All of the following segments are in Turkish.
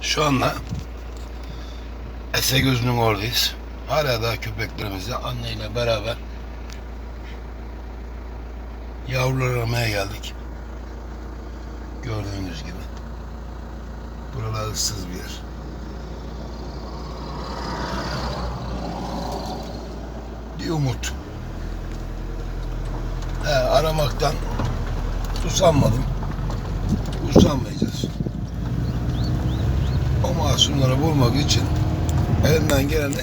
Şu anda Esegöz'ün oradayız. Hala daha köpeklerimizi anneyle beraber yavrular aramaya geldik. Gördüğünüz gibi. Buralar ıssız bir yer. Bir umut. He, aramaktan usanmadım. Usanmayacağız. O masumları bulmak için elimden geleni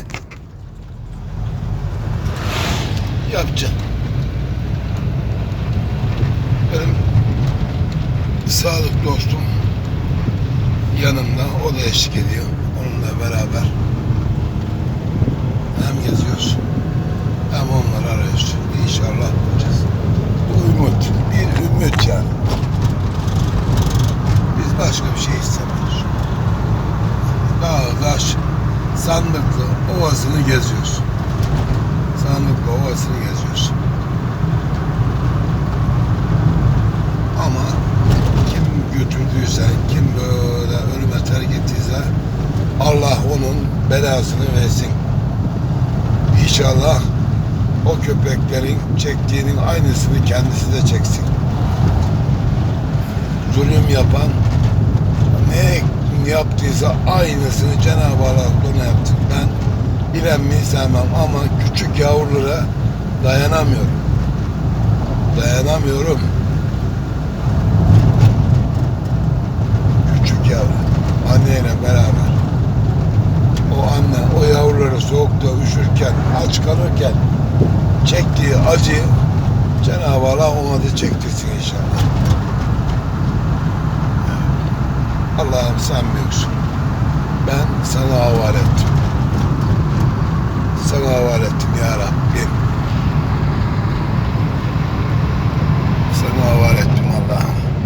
yapacağım. Benim sadık dostum yanımda, o da eşlik ediyor. Onunla beraber hem geziyoruz hem onları arıyoruz. İnşallah bulacağız. Bu ümit, bir ümit yani. Biz başka bir şey istemiyoruz. Sandıklı ovasını geziyoruz. Sandıklı ovasını geziyoruz. Ama kim götürdüyse, kim böyle ölüme terk ettiyse Allah onun belasını versin. İnşallah o köpeklerin çektiğinin aynısını kendisi de çeksin. Zulüm yapan ne yaptıysa aynısını Cenab-ı Allah ona yaptı. Ben bilenmeyi sevmem ama küçük yavrulara dayanamıyorum. Dayanamıyorum. Küçük yavru. Anneyle beraber. O anne o yavruları soğukta üşürken, aç kalırken çektiği acı Cenab-ı Allah ona da çektirsin inşallah. Allah'ım sen büyüksün. Ben sana havale ettim.